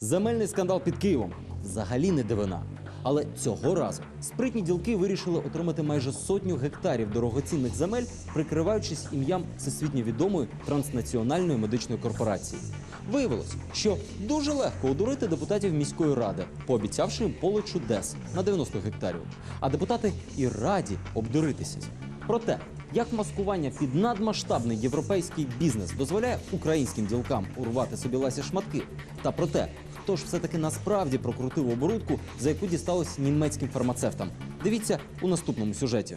Земельний скандал під Києвом взагалі не дивина. Але цього разу спритні ділки вирішили отримати майже сотню гектарів дорогоцінних земель, прикриваючись ім'ям всесвітньо відомої транснаціональної медичної корпорації. Виявилось, що дуже легко одурити депутатів міської ради, пообіцявши їм поле чудес на 90 гектарів. А депутати і раді обдуритися. Проте, як маскування під надмасштабний європейський бізнес дозволяє українським ділкам урвати собі ласі шматки, та про те, хто ж все-таки насправді прокрутив оборудку, за яку дісталось німецьким фармацевтам. Дивіться у наступному сюжеті.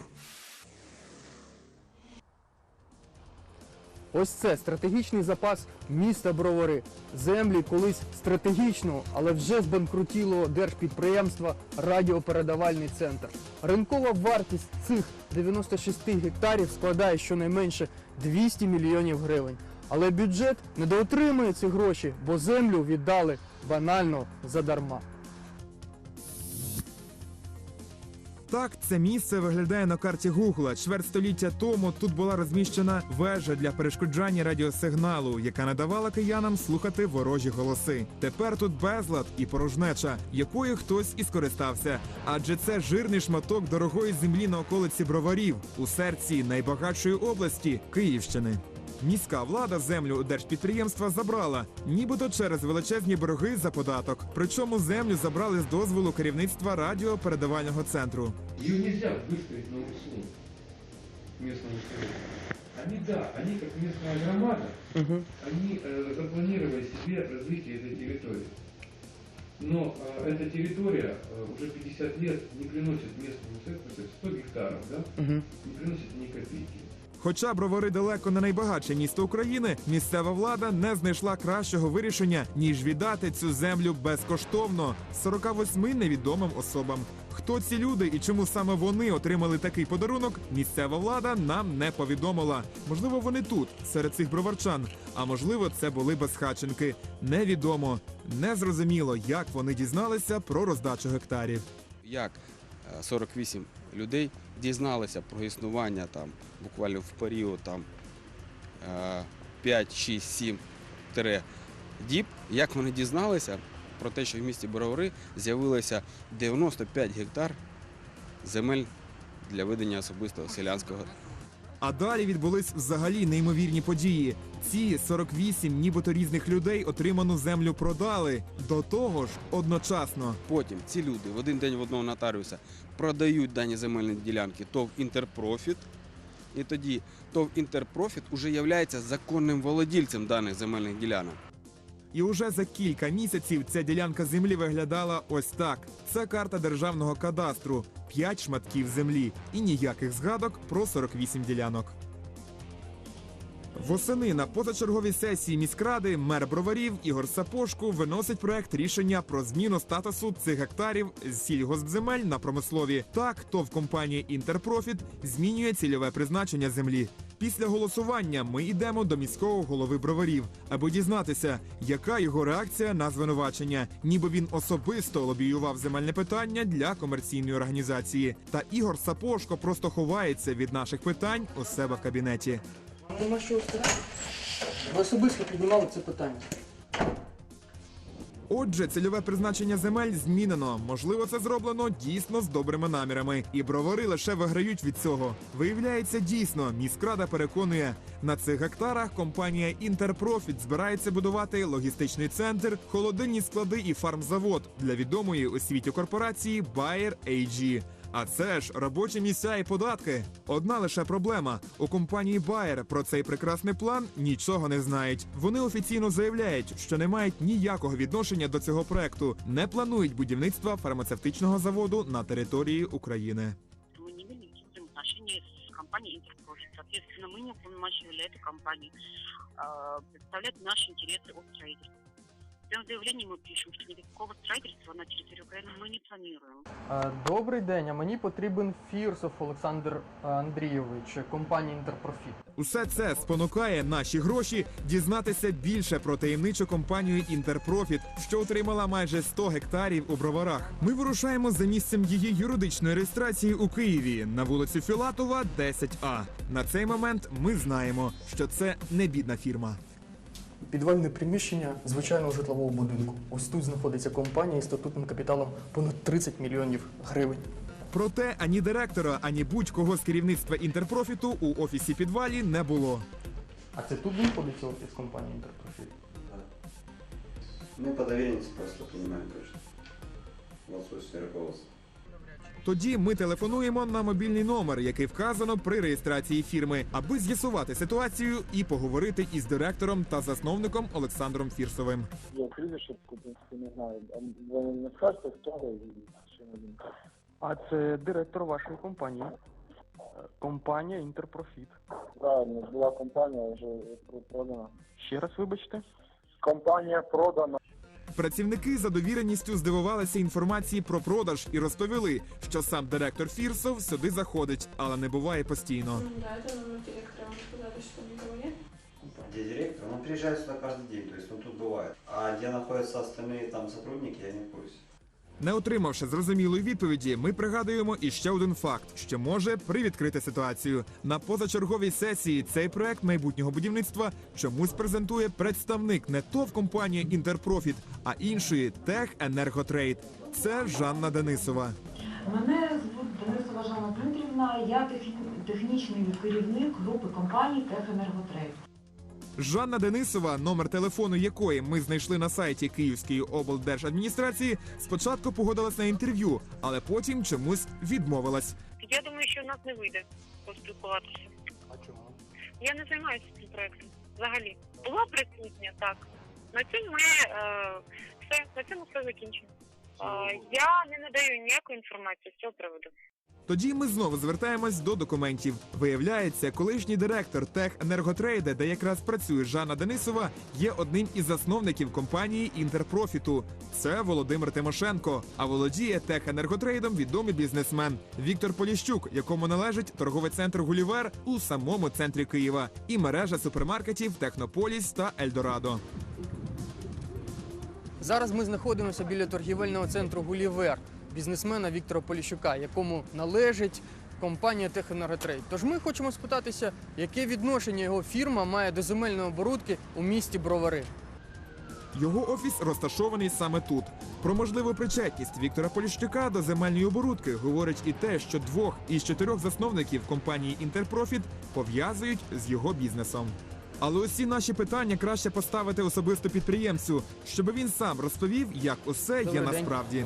Ось це стратегічний запас міста Бровари. Землі колись стратегічного, але вже збанкрутілого держпідприємства Радіопередавальний центр. Ринкова вартість цих 96 гектарів складає щонайменше 200 мільйонів гривень. Але бюджет недоотримує ці гроші, бо землю віддали банально задарма. Так, це місце виглядає на карті Гугла. Чверть століття тому тут була розміщена вежа для перешкоджання радіосигналу, яка не давала киянам слухати ворожі голоси. Тепер тут безлад і порожнеча, якою хтось і скористався. Адже це жирний шматок дорогої землі на околиці броварів у серці найбагатшої області Київщини. Міська влада землю у держпідприємства забрала, нібито через величезні борги за податок. Причому землю забрали з дозволу керівництва радіопередавального центру. Ее нельзя выставить на аукцион местному совету. Они, да, они как местная громада, они э, запланировали себе развитие этой территории. Но э, эта территория э, уже 50 лет не приносит местному центру, то есть 100 гектаров, да, не приносит ни копейки. Хоча бровари далеко не найбагатше місто України, місцева влада не знайшла кращого вирішення ніж віддати цю землю безкоштовно 48 невідомим особам. Хто ці люди і чому саме вони отримали такий подарунок? Місцева влада нам не повідомила. Можливо, вони тут, серед цих броварчан. А можливо, це були безхатченки. Невідомо. Незрозуміло, як вони дізналися про роздачу гектарів. як е, 48 людей дізналися про існування там буквально в період там е, 5, 6, 7 тире діб, як вони дізналися про те, що в місті Боровари з'явилося 95 гектар земель для ведення особистого селянського А далі відбулись взагалі неймовірні події. Ці 48 нібито різних людей отриману землю продали. До того ж, одночасно. Потім ці люди в один день в одного нотаріуса продають дані земельні ділянки ТОВ Інтерпрофіт. І тоді ТОВ Інтерпрофіт уже є законним володільцем даних земельних ділянок. І уже за кілька місяців ця ділянка землі виглядала ось так: це карта державного кадастру, 5 шматків землі і ніяких згадок про 48 ділянок. Восени на позачерговій сесії міськради мер броварів Ігор Сапошку виносить проект рішення про зміну статусу цих гектарів з сільгоспземель на промислові. Так, ТОВ компанія Інтерпрофіт змінює цільове призначення землі. Після голосування ми йдемо до міського голови броварів, аби дізнатися, яка його реакція на звинувачення, ніби він особисто лобіював земельне питання для комерційної організації. Та Ігор Сапошко просто ховається від наших питань у себе в кабінеті. Нема що сказати. Ви особисто піднімали це питання. Отже, цільове призначення земель змінено. Можливо, це зроблено дійсно з добрими намірами, і бровари лише виграють від цього. Виявляється, дійсно, міськрада переконує, на цих гектарах компанія Інтерпрофіт збирається будувати логістичний центр, холодильні склади і фармзавод для відомої у світі корпорації Bayer AG. А це ж робочі місця і податки. Одна лише проблема: у компанії Bayer про цей прекрасний план нічого не знають. Вони офіційно заявляють, що не мають ніякого відношення до цього проекту, не планують будівництва фармацевтичного заводу на території України. мы не имели никаких взаимоотношений с компанией Интерпрофит. Соответственно, мы не уполномачивали этой компании э, представлять наши интересы от строительства. В своем заявлении мы пишем, что никакого строительства на территории Украины мы не планируем. Е, Добрий день, а мені потрібен Фірсов Олександр е, Андрійович, компанія Інтерпрофіт. Усе це спонукає наші гроші дізнатися більше про таємничу компанію Інтерпрофіт, що отримала майже 100 гектарів у броварах. Ми вирушаємо за місцем її юридичної реєстрації у Києві на вулицю Філатова, 10А. На цей момент ми знаємо, що це не бідна фірма. Підвальне приміщення звичайного житлового будинку. Ось тут знаходиться компанія із статутним капіталом понад 30 мільйонів гривень. Проте ані директора, ані будь-кого з керівництва інтерпрофіту у офісі підвалі не було. А це тут знаходиться офіс компанії Інтерпрофіт? Мы по доверенности просто понимаем точно. В отсутствие руководства. Тоді ми телефонуємо на мобільний номер, який вказано при реєстрації фірми, аби з'ясувати ситуацію і поговорити із директором та засновником Олександром Фірсовим. Я прізвище, в принципі, не знаю. А ви не скажете, хто ви і що він? А це директор вашої компанії. Компанія Інтерпрофіт. Правильно, була компанія вже продана. Ще раз вибачте. Компанія продана. Працівники за довіреністю здивувалися інформації про продаж і розповіли, що сам директор Фірсов сюди заходить, але не буває постійно. Да, это номер директора. Вам сказали, что никого нет? Где директор? Он приезжает сюда каждый день, то есть он тут бывает. А где находятся остальные там сотрудники, я не в курсе. Не отримавши зрозумілої відповіді, ми пригадуємо іще один факт, що може привідкрити ситуацію. На позачерговій сесії цей проект майбутнього будівництва чомусь презентує представник не ТОВ компанії Інтерпрофіт, а іншої Техенерготрейд. Це Жанна Денисова. Мене звуть Денисова Жанна Дмитрівна, я техні- технічний керівник групи компаній «Техенерготрейд». Жанна Денисова, номер телефону якої ми знайшли на сайті Київської облдержадміністрації, спочатку погодилась на інтерв'ю, але потім чомусь відмовилась. Я думаю, що в нас не вийде поспілкуватися. А чому? Я не займаюся цим проектом. Взагалі. Була присутня, так. На цьому ми е, все, на цьому все закінчено. Е, я не надаю ніякої інформації з цього приводу. Тоді ми знову звертаємось до документів. Виявляється, колишній директор Техенерготрейда, де якраз працює Жанна Денисова, є одним із засновників компанії Інтерпрофіту. Це Володимир Тимошенко. А володіє Техенерготрейдом відомий бізнесмен Віктор Поліщук, якому належить торговий центр Гулівер у самому центрі Києва, і мережа супермаркетів Технополіс та Ельдорадо. Зараз ми знаходимося біля торгівельного центру Гулівер, бізнесмена Віктора Поліщука, якому належить компанія Техенерготрейд. Тож ми хочемо спитатися, яке відношення його фірма має до земельної оборудки у місті Бровари. Його офіс розташований саме тут. Про можливу причетність Віктора Поліщука до земельної оборудки говорить і те, що двох із чотирьох засновників компанії Інтерпрофіт пов'язують з його бізнесом. Але усі наші питання краще поставити особисто підприємцю, щоб він сам розповів, як усе є Добрий день. насправді.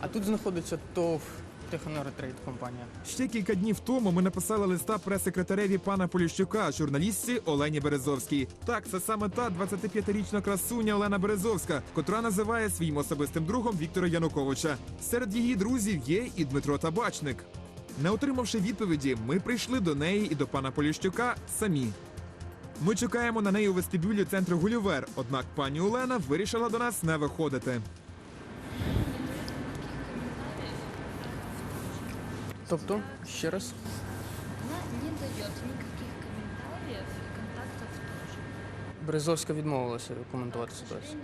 А тут знаходиться ТОВ Техенерготрейд компанія. Ще кілька днів тому ми написали листа прес-секретареві пана Поліщука, журналістці Олені Березовській. Так, це саме та 25-річна красуня Олена Березовська, котра називає своїм особистим другом Віктора Януковича. Серед її друзів є і Дмитро Табачник. Не отримавши відповіді, ми прийшли до неї і до пана Поліщука самі. Ми чекаємо на неї у вестибюлі центру Гулівер, однак пані Олена вирішила до нас не виходити. Тобто, ще раз. Она не дает никаких комментариев и контактов тоже. Березовська відмовилася коментувати К ситуацію.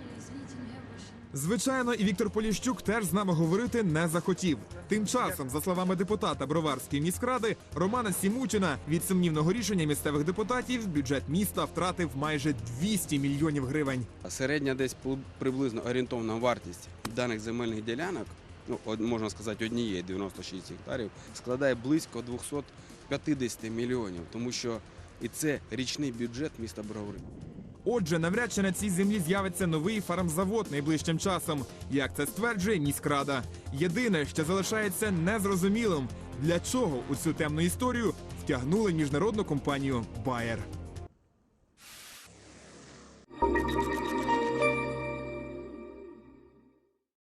Звичайно, і Віктор Поліщук теж з нами говорити не захотів. Тим часом, за словами депутата Броварської міськради Романа Сімучина, від сумнівного рішення місцевих депутатів бюджет міста втратив майже 200 мільйонів гривень. А середня десь пл- приблизно орієнтовна вартість даних земельних ділянок, ну можна сказати, однієї 96 гектарів, складає близько 250 мільйонів, тому що і це річний бюджет міста Бровари. Отже, навряд чи на цій землі з'явиться новий фармзавод найближчим часом, як це стверджує міськрада. Єдине, що залишається незрозумілим, для чого у цю темну історію втягнули міжнародну компанію Bayer.